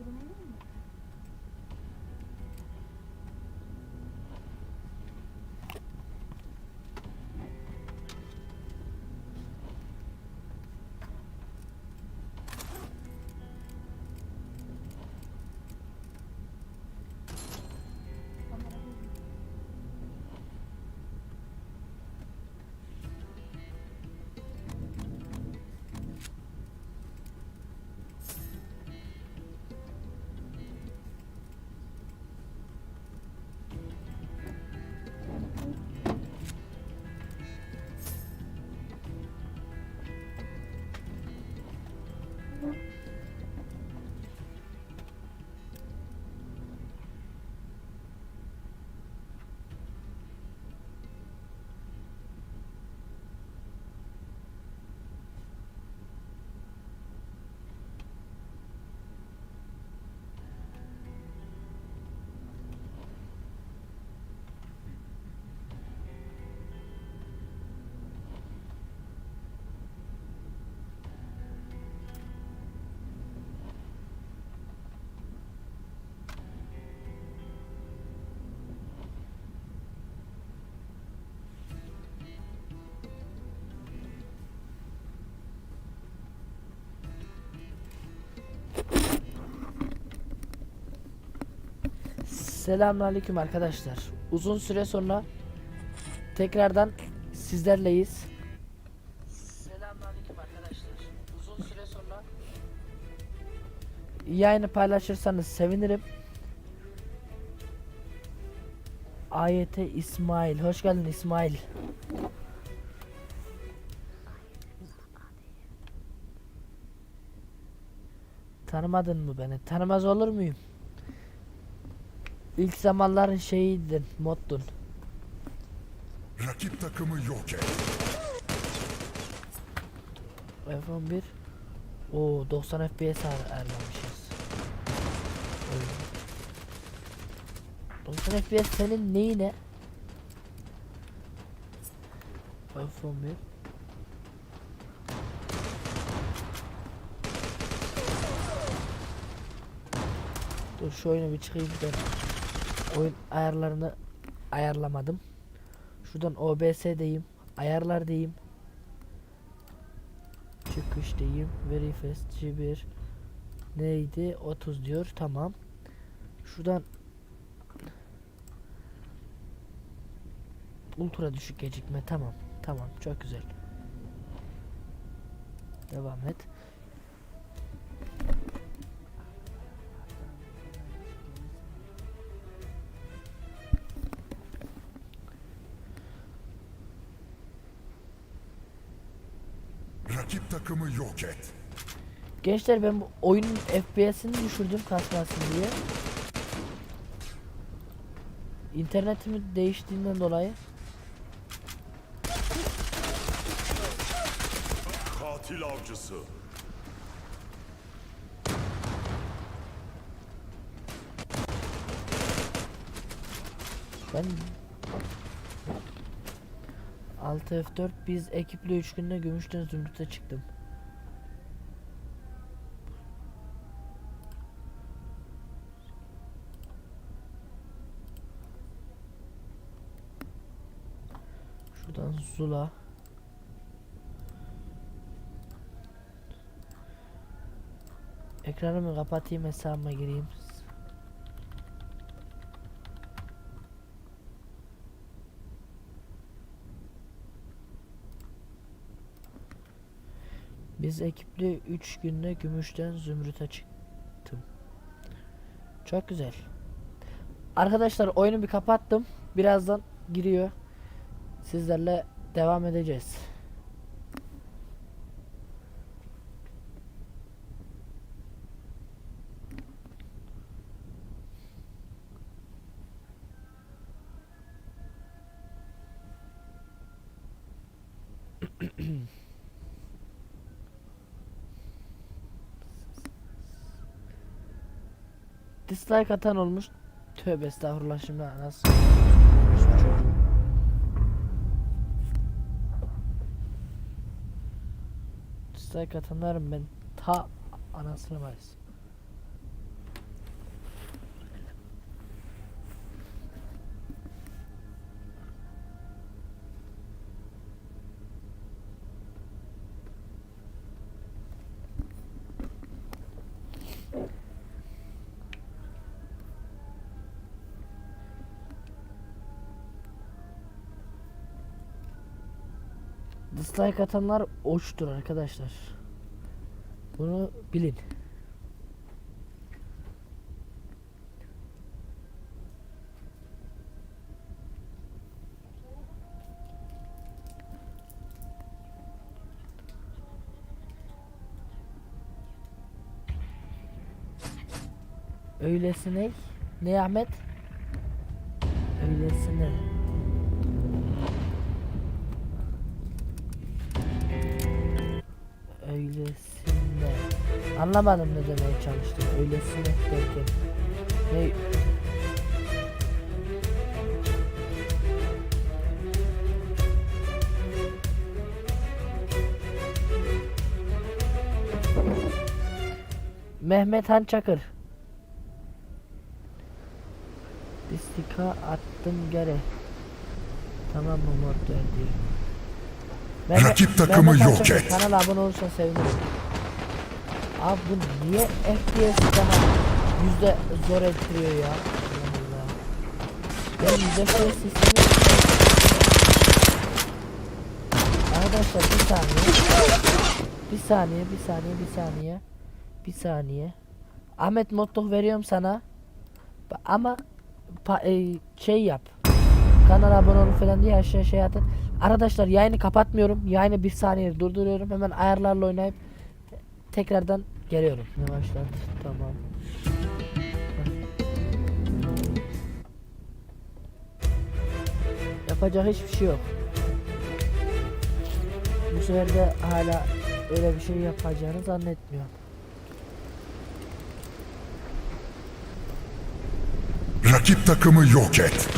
Durumu iyi Selamünaleyküm arkadaşlar. Uzun süre sonra tekrardan sizlerleyiz. Selamünaleyküm arkadaşlar. Uzun süre sonra yayını paylaşırsanız sevinirim. AYT İsmail. Hoş geldin İsmail. Tanımadın mı beni? Tanımaz olur muyum? İlk zamanların şeyiydin, moddun. Rakip takımı yok et. F11 Oo 90 FPS ayar- ayarlamışız. Oyun. 90 FPS senin neyine? F11 Dur şu oyunu bir çıkayım ben. Oyun ayarlarını ayarlamadım. Şuradan OBS diyeyim. Ayarlar diyeyim. Çıkış diyeyim. Very fast G1 neydi? 30 diyor. Tamam. Şuradan ultra düşük gecikme. Tamam. Tamam. Çok güzel. Devam et. Yok et. Gençler ben bu oyunun FPS'ini düşürdüm kasmasın diye. İnternetimi değiştiğinden dolayı. Katil avcısı. Ben 6 F4 biz ekiple 3 günde gümüşten zümrüte çıktım. Zula. Ekranımı kapatayım hesabıma gireyim. Biz ekiple 3 günde gümüşten zümrüte çıktım. Çok güzel. Arkadaşlar oyunu bir kapattım. Birazdan giriyor. Sizlerle devam edeceğiz. Dislike atan olmuş. Tövbe estağfurullah şimdi nasıl? Şu çocuğu. Dislike atanlarım ben ta anasını varız. Dislike atanlar oçtur arkadaşlar. Bunu bilin. Öylesine ne Ahmet? Anlamadım ne demeye çalıştım. Öylesine derken. Ne? Mehmet Han Çakır. İstika attım gere. Tamam mı mortar diyor. Rakip takımı Han yok Çakır, et. Kanala abone olursan sevinirim. Abi bu niye FPS bana yüzde zor ettiriyor ya? Ben yüzde FPS sistemi Arkadaşlar bir saniye. Bir saniye, bir saniye, bir saniye. Bir saniye. Ahmet motto veriyorum sana. Ama e, şey yap. Kanala abone olun falan diye aşağı şey atın. Arkadaşlar yayını kapatmıyorum. Yayını bir saniye durduruyorum. Hemen ayarlarla oynayıp tekrardan geliyorum. Yavaşlat. Tamam. Yapacak hiçbir şey yok. Bu sefer de hala öyle bir şey yapacağını zannetmiyorum. Rakip takımı yok et.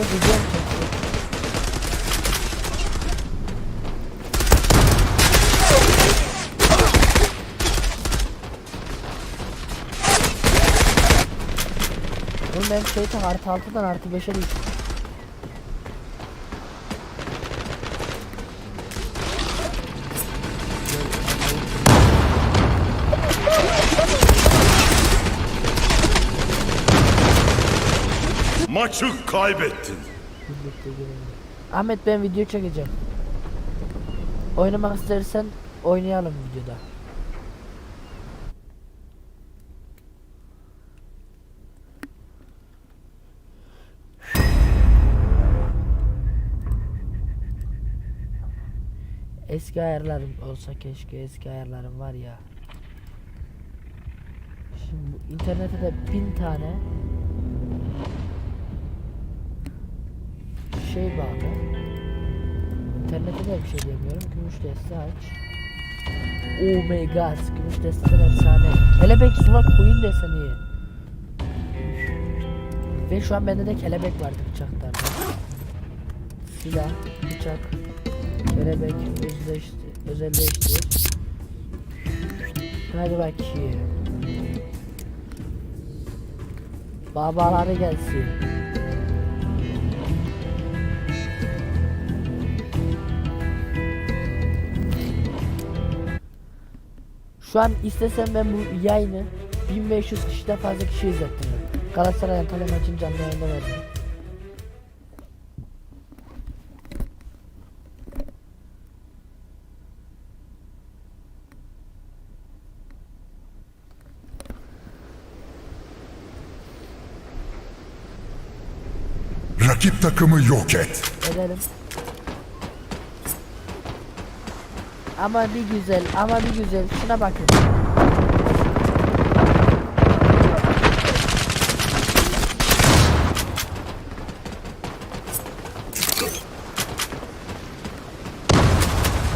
Burada güzel çekiyor. Tak artı 6'dan artı 5'e düştü. Maçı kaybettin. Ahmet ben video çekeceğim. Oynamak istersen oynayalım videoda. Eski ayarlarım olsa keşke eski ayarlarım var ya. Şimdi bu internete de bin tane şey bağlı. İnternete de bir şey demiyorum. Gümüş deste aç. Oh my god. Gümüş desteden efsane. Kelebek sulak koyun deseni. Ve şu an bende de kelebek vardı bıçaklarda. Silah, bıçak, kelebek, özleşti, özelleştir. Hadi bakayım. Babaları gelsin. Şu an istesem ben bu yayını 1500 kişiden fazla kişi izlettiririm. Galatasaray Antalya maçını canlı yayında verdim. Rakip takımı yok et. Edelim. Ama bir güzel, ama bir güzel. Şuna bakın.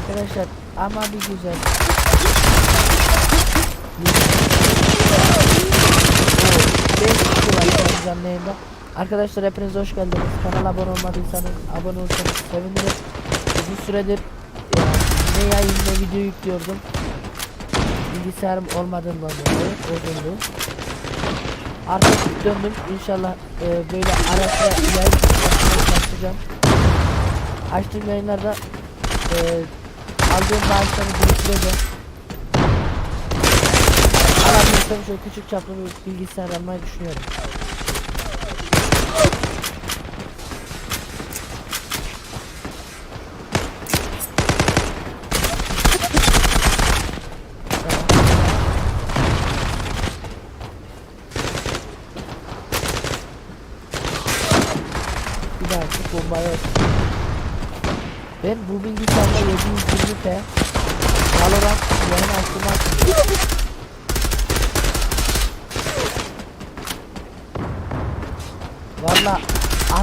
Arkadaşlar ama bir güzel. Beş kişi var canlı. Arkadaşlar hepiniz hoş geldiniz. Kanala abone olmadıysanız abone olursanız sevinirim. Uzun süredir ne yayın ne video yüklüyordum. Bilgisayarım olmadığından dolayı bozuldu. Artık döndüm. İnşallah e, böyle ara sıra yayın çalışacağım. açtığım yayınlarda e, aldığım bağışları biriktireceğim. Alabilirsem şöyle küçük çaplı bir bilgisayar almayı düşünüyorum.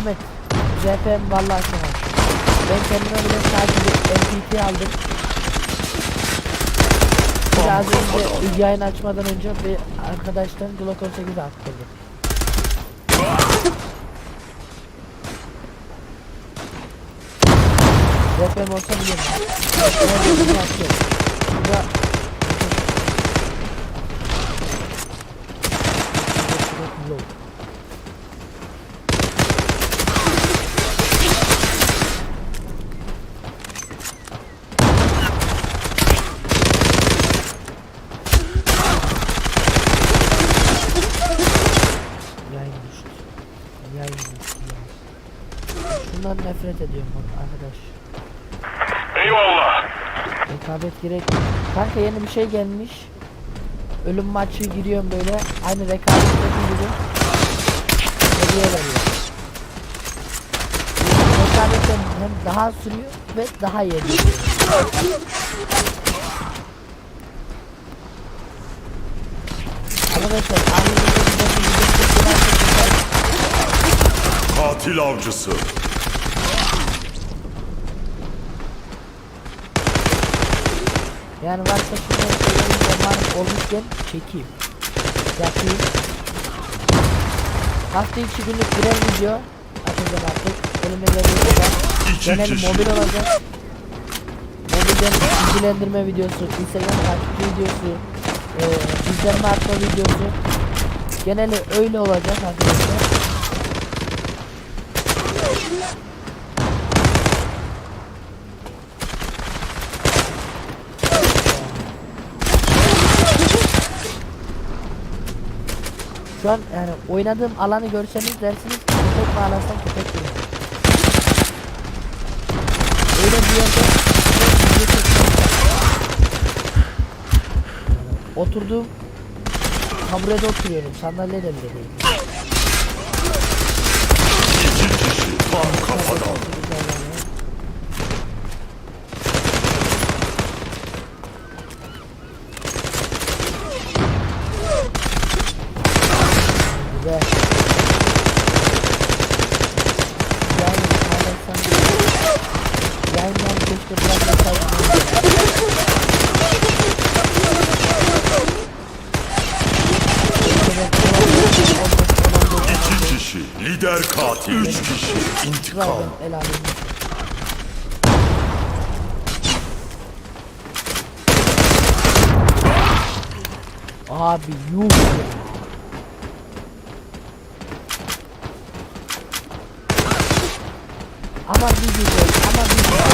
Ahmet GPM valla açamam. Ben kendime bile sadece MPT aldım. Biraz önce yayın açmadan önce bir arkadaştan Glock 18 attırdım. GPM olsa bilirim. Burada Low. Yayın düştü. Yayın düştü. Şundan nefret ediyorum bak arkadaş. Eyvallah. Rekabet gerek. Kanka yeni bir şey gelmiş. Ölüm maçı giriyorum böyle. Aynı rekabetteki gibi. Hediye veriyor. Rekabetten hem daha sürüyor ve daha iyi. Arkadaşlar Katil avcısı. Yani varsa şunu söyleyin zamanım olmuşken çekeyim. Yapayım. Hafta içi günlük birer video atacağım artık. İki Geneli kişi. mobil olacak. Mobilden bilgilendirme videosu, Instagram takip videosu, e, izlenme artma videosu. Geneli öyle olacak arkadaşlar. Şu an yani oynadığım alanı görseniz dersiniz köpek bağlasam köpek gibi. Öyle bir yerde Oturduğum taburede oturuyorum sandalye de bile değil. İki kafadan. Güzel. Yani paylaşsam Yayınlar keşke bırakmasaydım. İki kişi. Lider katil. Üç kişi. Zaten el. Abi yuh ya. Ama bir güzel, ama bir güzel.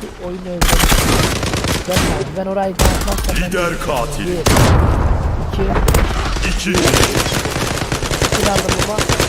Şu oyunu özledim. Ben, ben orayı ben... Lider katil. Bir, iki, İki aldım ama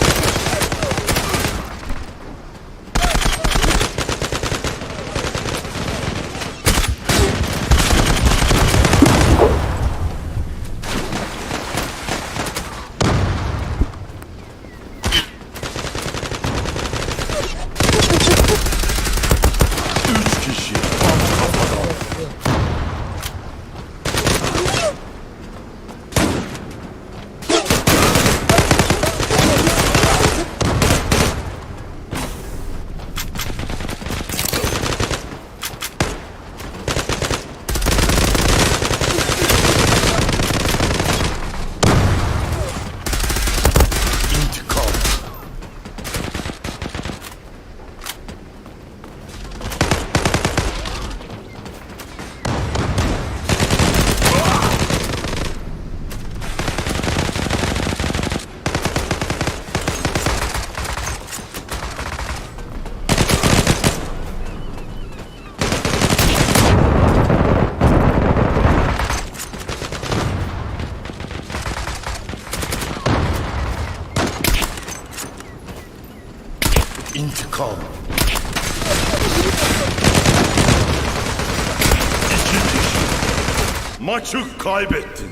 Maçı kaybettin.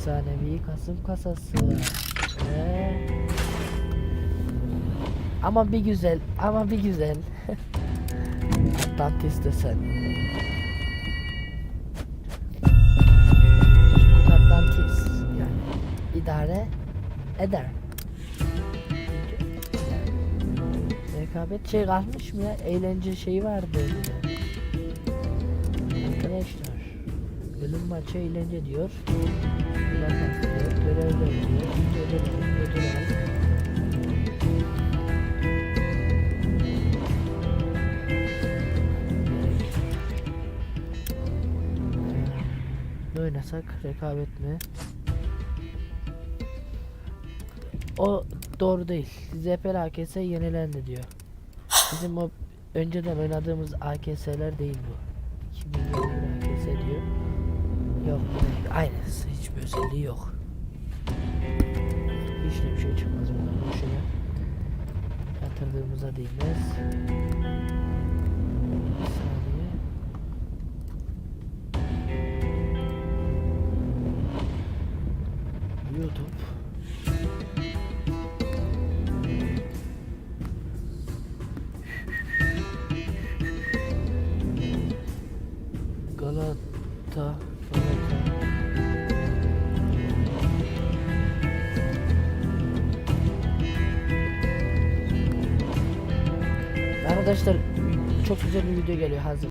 Efsanevi Kasım kasası. Ve... Ama bir güzel, ama bir güzel. Atlantis desen. Atlantis yani idare eder. Rekabet şey kalmış mı ya? Eğlence şeyi vardı. önünde. Ölüm maçı eğlence diyor. Görevler diyor. Ödül, ödül, al. Ne oynasak? Rekabet mi? O doğru değil. ZPL AKS yenilendi diyor. Bizim o önceden oynadığımız AKS'ler değil bu. 2021 AKS diyor. Yok. Aynısı. Hiçbir özelliği yok. Hiç de bir şey çıkmaz bundan boşuna. Yatırdığımıza değmez. Bir saniye. Arkadaşlar çok güzel bir video geliyor hazır.